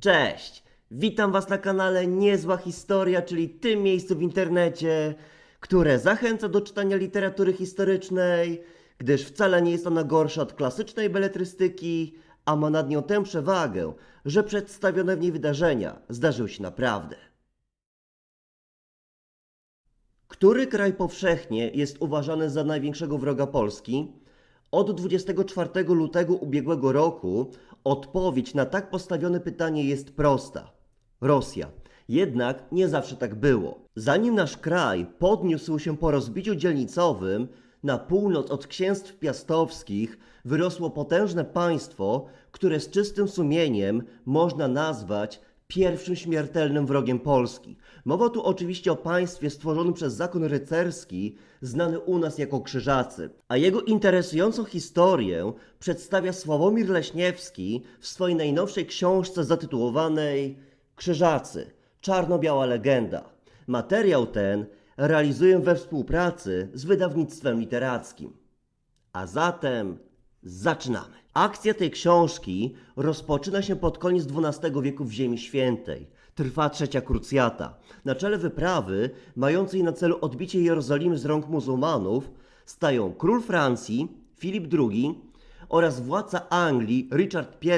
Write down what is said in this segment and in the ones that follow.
Cześć! Witam Was na kanale Niezła Historia, czyli tym miejscu w internecie, które zachęca do czytania literatury historycznej, gdyż wcale nie jest ona gorsza od klasycznej beletrystyki, a ma nad nią tę przewagę, że przedstawione w niej wydarzenia zdarzyły się naprawdę. Który kraj powszechnie jest uważany za największego wroga Polski? Od 24 lutego ubiegłego roku odpowiedź na tak postawione pytanie jest prosta. Rosja. Jednak nie zawsze tak było. Zanim nasz kraj podniósł się po rozbiciu dzielnicowym, na północ od księstw piastowskich wyrosło potężne państwo, które z czystym sumieniem można nazwać pierwszym śmiertelnym wrogiem Polski. Mowa tu oczywiście o państwie stworzonym przez zakon rycerski, znany u nas jako Krzyżacy. A jego interesującą historię przedstawia Sławomir Leśniewski w swojej najnowszej książce zatytułowanej Krzyżacy. Czarno-biała legenda. Materiał ten realizuję we współpracy z wydawnictwem literackim. A zatem zaczynamy. Akcja tej książki rozpoczyna się pod koniec XII wieku w Ziemi Świętej. Trwa trzecia krucjata. Na czele wyprawy, mającej na celu odbicie Jerozolimy z rąk muzułmanów, stają król Francji, Filip II oraz władca Anglii, Richard I,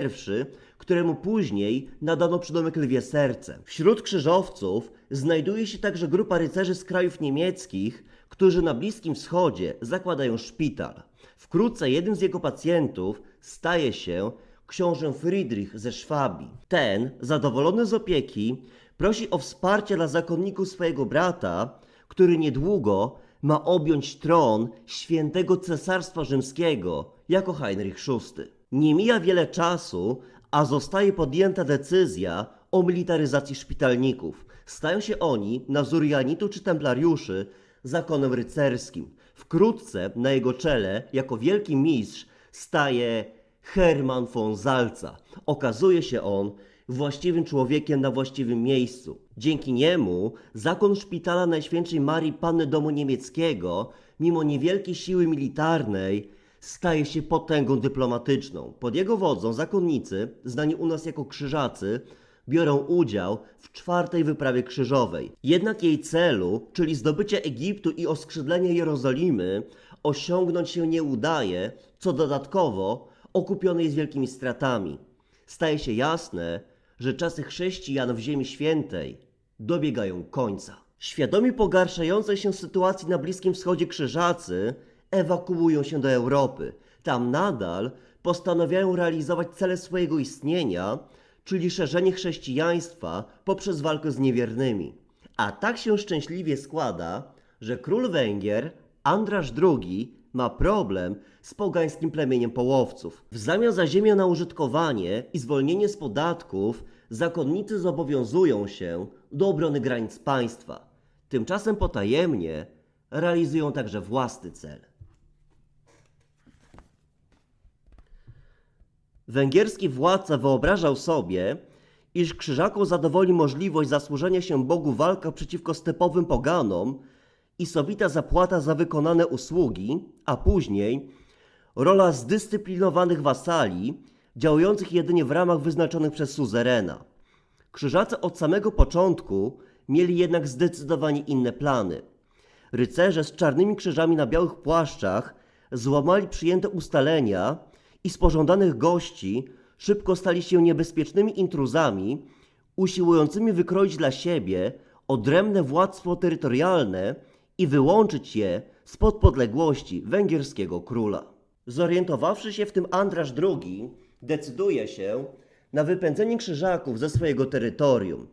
któremu później nadano przydomek Lwie Serce. Wśród krzyżowców znajduje się także grupa rycerzy z krajów niemieckich, którzy na Bliskim Wschodzie zakładają szpital. Wkrótce jednym z jego pacjentów staje się książę Friedrich ze Szwabii. Ten, zadowolony z opieki, prosi o wsparcie dla zakonników swojego brata, który niedługo ma objąć tron świętego cesarstwa rzymskiego jako Heinrich VI. Nie mija wiele czasu, a zostaje podjęta decyzja o militaryzacji szpitalników. Stają się oni, na wzór Janitu czy Templariuszy, zakonem rycerskim. Wkrótce na jego czele, jako wielki mistrz, staje Hermann von Salza. Okazuje się on właściwym człowiekiem na właściwym miejscu. Dzięki niemu zakon szpitala Najświętszej Marii Panny Domu Niemieckiego, mimo niewielkiej siły militarnej, staje się potęgą dyplomatyczną. Pod jego wodzą zakonnicy, znani u nas jako krzyżacy, biorą udział w czwartej wyprawie krzyżowej. Jednak jej celu, czyli zdobycie Egiptu i oskrzydlenie Jerozolimy, osiągnąć się nie udaje, co dodatkowo okupione jest wielkimi stratami. Staje się jasne, że czasy chrześcijan w Ziemi Świętej dobiegają końca. Świadomi pogarszającej się sytuacji na Bliskim Wschodzie krzyżacy ewakuują się do Europy. Tam nadal postanawiają realizować cele swojego istnienia, czyli szerzenie chrześcijaństwa poprzez walkę z niewiernymi. A tak się szczęśliwie składa, że król Węgier, Andrasz II, ma problem z pogańskim plemieniem połowców. W zamian za ziemię na użytkowanie i zwolnienie z podatków, zakonnicy zobowiązują się do obrony granic państwa. Tymczasem potajemnie realizują także własny cel. Węgierski władca wyobrażał sobie, iż krzyżakom zadowoli możliwość zasłużenia się Bogu walka przeciwko stepowym poganom i sobita zapłata za wykonane usługi, a później rola zdyscyplinowanych wasali, działających jedynie w ramach wyznaczonych przez suzerena. Krzyżacy od samego początku mieli jednak zdecydowanie inne plany. Rycerze z czarnymi krzyżami na białych płaszczach złamali przyjęte ustalenia i z pożądanych gości szybko stali się niebezpiecznymi intruzami, usiłującymi wykroić dla siebie odrębne władztwo terytorialne i wyłączyć je spod podległości węgierskiego króla. Zorientowawszy się w tym Andrasz II, decyduje się na wypędzenie krzyżaków ze swojego terytorium.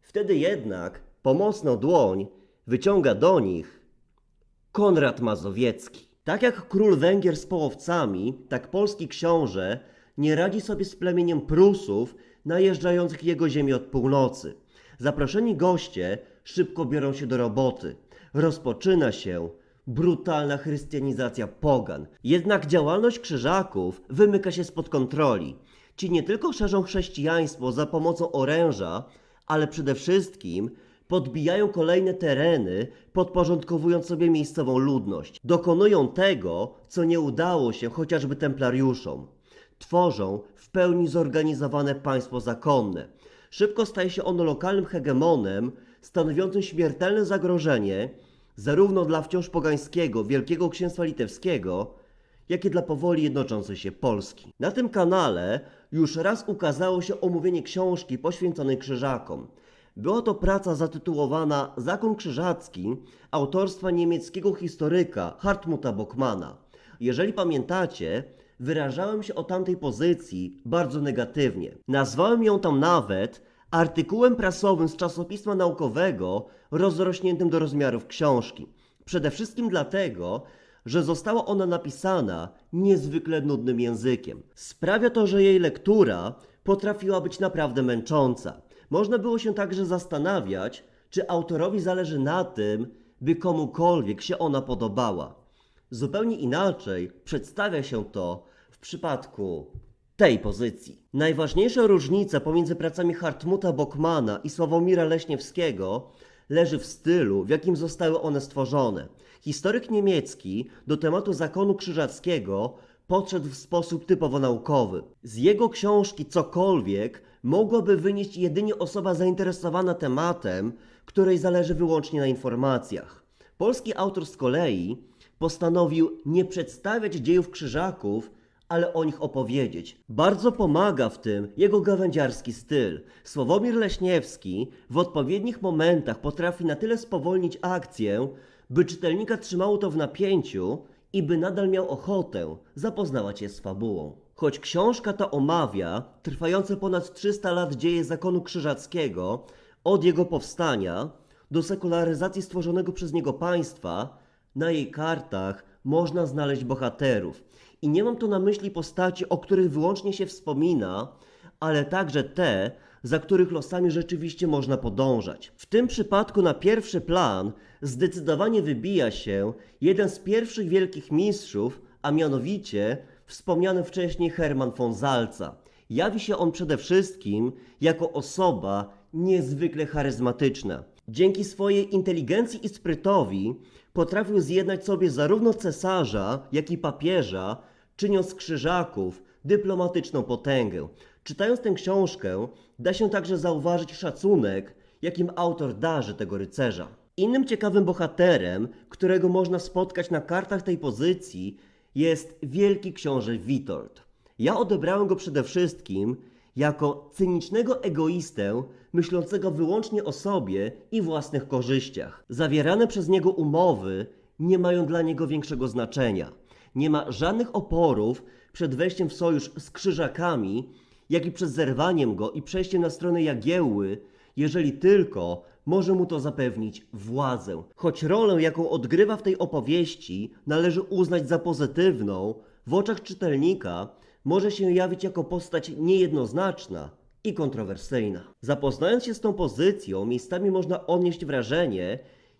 Wtedy jednak pomocną dłoń wyciąga do nich Konrad Mazowiecki. Tak jak król Węgier z połowcami, tak polski książę nie radzi sobie z plemieniem Prusów najeżdżających jego ziemię od północy. Zaproszeni goście szybko biorą się do roboty. Rozpoczyna się brutalna chrystianizacja pogan. Jednak działalność krzyżaków wymyka się spod kontroli. Ci nie tylko szerzą chrześcijaństwo za pomocą oręża, ale przede wszystkim podbijają kolejne tereny, podporządkowując sobie miejscową ludność. Dokonują tego, co nie udało się chociażby templariuszom. tworzą w pełni zorganizowane państwo zakonne. Szybko staje się ono lokalnym hegemonem, stanowiącym śmiertelne zagrożenie zarówno dla wciąż pogańskiego Wielkiego Księstwa Litewskiego, jak i dla powoli jednoczącej się Polski. Na tym kanale już raz ukazało się omówienie książki poświęconej krzyżakom. Była to praca zatytułowana Zakon Krzyżacki autorstwa niemieckiego historyka Hartmuta Bockmana. Jeżeli pamiętacie, wyrażałem się o tamtej pozycji bardzo negatywnie. Nazwałem ją tam nawet artykułem prasowym z czasopisma naukowego rozrośniętym do rozmiarów książki. Przede wszystkim dlatego, że została ona napisana niezwykle nudnym językiem. Sprawia to, że jej lektura potrafiła być naprawdę męcząca. Można było się także zastanawiać, czy autorowi zależy na tym, by komukolwiek się ona podobała. Zupełnie inaczej przedstawia się to w przypadku tej pozycji. Najważniejsza różnica pomiędzy pracami Hartmuta Bockmana i Sławomira Leśniewskiego leży w stylu, w jakim zostały one stworzone. Historyk niemiecki do tematu zakonu krzyżackiego podszedł w sposób typowo naukowy. Z jego książki cokolwiek mogłaby wynieść jedynie osoba zainteresowana tematem, której zależy wyłącznie na informacjach. Polski autor z kolei postanowił nie przedstawiać dziejów krzyżaków, ale o nich opowiedzieć. Bardzo pomaga w tym jego gawędziarski styl. Sławomir Leśniewski w odpowiednich momentach potrafi na tyle spowolnić akcję, by czytelnika trzymało to w napięciu i by nadal miał ochotę zapoznawać się z fabułą. Choć książka ta omawia trwające ponad 300 lat dzieje zakonu krzyżackiego od jego powstania do sekularyzacji stworzonego przez niego państwa, na jej kartach można znaleźć bohaterów. I nie mam tu na myśli postaci, o których wyłącznie się wspomina, ale także te, za których losami rzeczywiście można podążać. W tym przypadku na pierwszy plan zdecydowanie wybija się jeden z pierwszych wielkich mistrzów, a mianowicie wspomniany wcześniej Hermann von Salza. Jawi się on przede wszystkim jako osoba niezwykle charyzmatyczna. Dzięki swojej inteligencji i sprytowi potrafił zjednać sobie zarówno cesarza, jak i papieża, czyniąc z krzyżaków dyplomatyczną potęgę. Czytając tę książkę, da się także zauważyć szacunek, jakim autor darzy tego rycerza. Innym ciekawym bohaterem, którego można spotkać na kartach tej pozycji, jest wielki książę Witold. Ja odebrałem go przede wszystkim jako cynicznego egoistę, myślącego wyłącznie o sobie i własnych korzyściach. Zawierane przez niego umowy nie mają dla niego większego znaczenia. Nie ma żadnych oporów przed wejściem w sojusz z krzyżakami, jak i przed zerwaniem go i przejściem na stronę Jagiełły, jeżeli tylko może mu to zapewnić władzę. Choć rolę, jaką odgrywa w tej opowieści, należy uznać za pozytywną, w oczach czytelnika może się jawić jako postać niejednoznaczna i kontrowersyjna. Zapoznając się z tą pozycją, miejscami można odnieść wrażenie,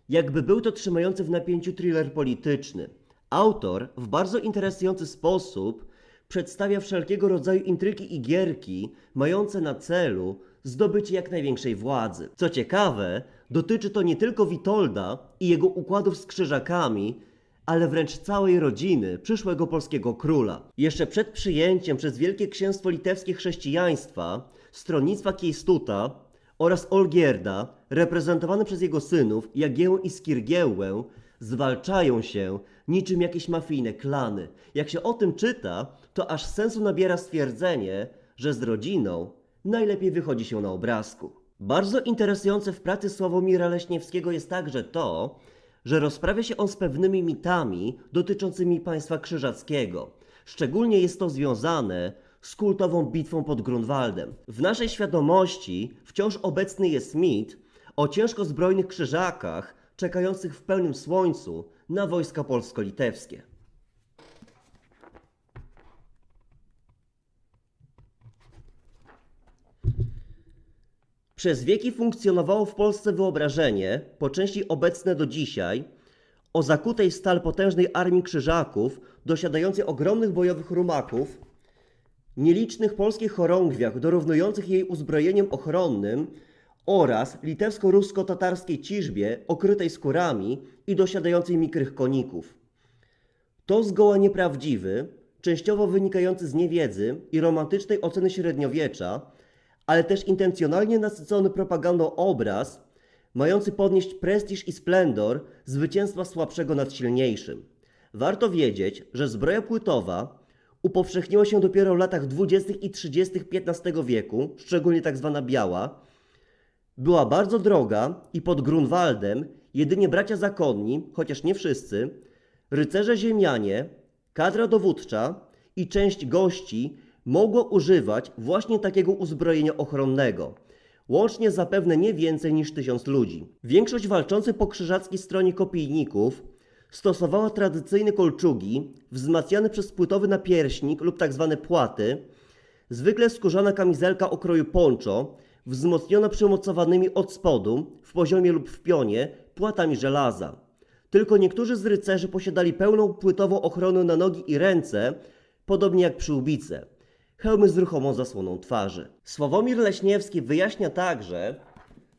jakby był to trzymający w napięciu thriller polityczny. Autor w bardzo interesujący sposób przedstawia wszelkiego rodzaju intrygi i gierki mające na celu zdobycie jak największej władzy. Co ciekawe, dotyczy to nie tylko Witolda i jego układów z krzyżakami, ale wręcz całej rodziny przyszłego polskiego króla. Jeszcze przed przyjęciem przez Wielkie Księstwo Litewskie chrześcijaństwa, stronnictwa Kiejstuta oraz Olgierda, reprezentowane przez jego synów Jagiełę i Skirgiełę, zwalczają się niczym jakieś mafijne klany. Jak się o tym czyta, to aż sensu nabiera stwierdzenie, że z rodziną najlepiej wychodzi się na obrazku. Bardzo interesujące w pracy Sławomira Leśniewskiego jest także to, że rozprawia się on z pewnymi mitami dotyczącymi państwa krzyżackiego. Szczególnie jest to związane z kultową bitwą pod Grunwaldem. W naszej świadomości wciąż obecny jest mit o ciężko zbrojnych krzyżakach czekających w pełnym słońcu na wojska polsko-litewskie. Przez wieki funkcjonowało w Polsce wyobrażenie, po części obecne do dzisiaj, o zakutej stal potężnej armii krzyżaków, dosiadającej ogromnych bojowych rumaków, nielicznych polskich chorągwiach dorównujących jej uzbrojeniem ochronnym oraz litewsko-rusko-tatarskiej ciżbie okrytej skórami i dosiadającej mikrych koników. To zgoła nieprawdziwy, częściowo wynikający z niewiedzy i romantycznej oceny średniowiecza, ale też intencjonalnie nasycony propagandą obraz, mający podnieść prestiż i splendor zwycięstwa słabszego nad silniejszym. Warto wiedzieć, że zbroja płytowa upowszechniła się dopiero w latach 20. i 30. XV wieku, szczególnie tak zwana biała, była bardzo droga i pod Grunwaldem jedynie bracia zakonni, chociaż nie wszyscy, rycerze ziemianie, kadra dowódcza i część gości mogło używać właśnie takiego uzbrojenia ochronnego. Łącznie zapewne nie więcej niż tysiąc ludzi. Większość walczących po krzyżackiej stronie kopijników stosowała tradycyjne kolczugi wzmacniane przez płytowy napierśnik lub tzw. płaty, Zwykle skórzana kamizelka o kroju poncho, wzmocniona przymocowanymi od spodu, w poziomie lub w pionie, płatami żelaza. Tylko niektórzy z rycerzy posiadali pełną płytową ochronę na nogi i ręce, podobnie jak przyłbice. Hełmy z ruchomą zasłoną twarzy. Sławomir Leśniewski wyjaśnia także,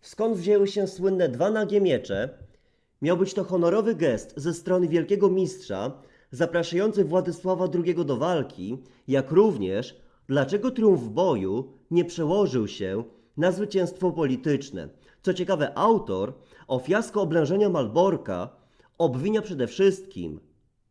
skąd wzięły się słynne dwa nagie miecze. Miał być to honorowy gest ze strony wielkiego mistrza, zapraszający Władysława II do walki, jak również dlaczego triumf boju nie przełożył się na zwycięstwo polityczne. Co ciekawe, autor o fiasko oblężenia Malborka obwinia przede wszystkim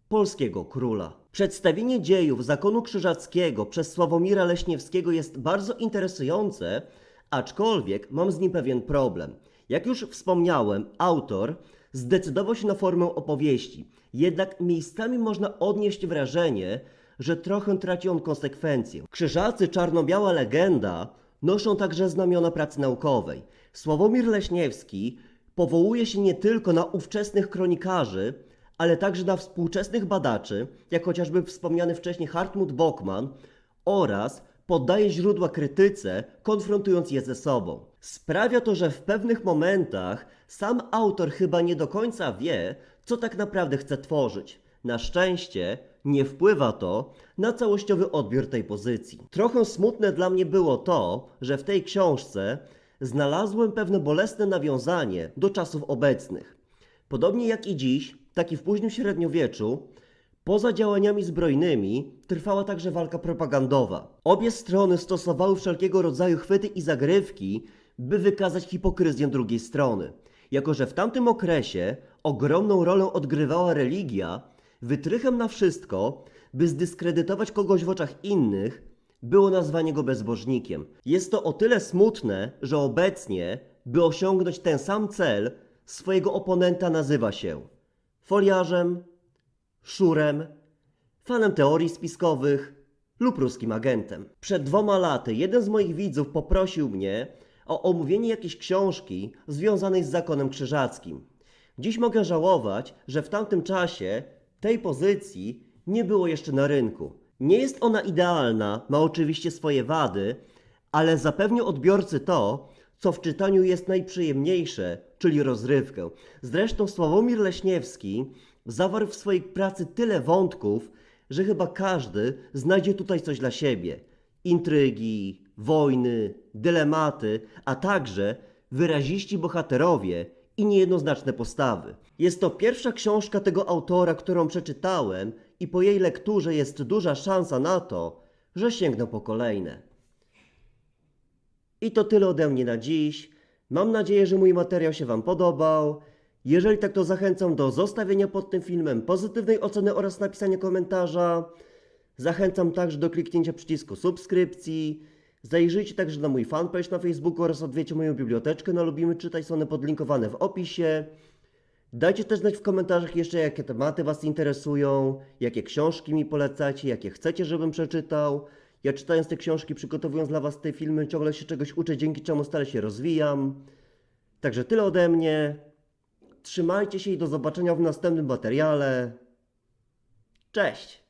polskiego króla. Przedstawienie dziejów zakonu krzyżackiego przez Sławomira Leśniewskiego jest bardzo interesujące, aczkolwiek mam z nim pewien problem. Jak już wspomniałem, autor zdecydował się na formę opowieści, jednak miejscami można odnieść wrażenie, że trochę traci on konsekwencje. Krzyżacy czarno-biała legenda noszą także znamiona pracy naukowej. Sławomir Leśniewski powołuje się nie tylko na ówczesnych kronikarzy, ale także na współczesnych badaczy, jak chociażby wspomniany wcześniej Hartmut Bockman oraz poddaje źródła krytyce, konfrontując je ze sobą. Sprawia to, że w pewnych momentach sam autor chyba nie do końca wie, co tak naprawdę chce tworzyć. Na szczęście nie wpływa to na całościowy odbiór tej pozycji. Trochę smutne dla mnie było to, że w tej książce znalazłem pewne bolesne nawiązanie do czasów obecnych. Podobnie jak i dziś, tak i w późnym średniowieczu, poza działaniami zbrojnymi trwała także walka propagandowa. Obie strony stosowały wszelkiego rodzaju chwyty i zagrywki, by wykazać hipokryzję drugiej strony. Jako, że w tamtym okresie ogromną rolę odgrywała religia, wytrychem na wszystko, by zdyskredytować kogoś w oczach innych, było nazwanie go bezbożnikiem. Jest to o tyle smutne, że obecnie, by osiągnąć ten sam cel, swojego oponenta nazywa się foliarzem, szurem, fanem teorii spiskowych lub ruskim agentem. Przed dwoma laty jeden z moich widzów poprosił mnie o omówienie jakiejś książki związanej z zakonem krzyżackim. Dziś mogę żałować, że w tamtym czasie tej pozycji nie było jeszcze na rynku. Nie jest ona idealna, ma oczywiście swoje wady, ale zapewni odbiorcy to, co w czytaniu jest najprzyjemniejsze, czyli rozrywkę. Zresztą Sławomir Leśniewski zawarł w swojej pracy tyle wątków, że chyba każdy znajdzie tutaj coś dla siebie. Intrygi, wojny, dylematy, a także wyraziści bohaterowie i niejednoznaczne postawy. Jest to pierwsza książka tego autora, którą przeczytałem i po jej lekturze jest duża szansa na to, że sięgnę po kolejne. I to tyle ode mnie na dziś. Mam nadzieję, że mój materiał się Wam podobał. Jeżeli tak, to zachęcam do zostawienia pod tym filmem pozytywnej oceny oraz napisania komentarza. Zachęcam także do kliknięcia przycisku subskrypcji. Zajrzyjcie także na mój fanpage na Facebooku oraz odwiedźcie moją biblioteczkę na Lubimy Czytaj, są one podlinkowane w opisie. Dajcie też znać w komentarzach jeszcze, jakie tematy Was interesują, jakie książki mi polecacie, jakie chcecie, żebym przeczytał. Ja czytając te książki, przygotowując dla Was te filmy, ciągle się czegoś uczę, dzięki czemu stale się rozwijam. Także tyle ode mnie. Trzymajcie się i do zobaczenia w następnym materiale. Cześć!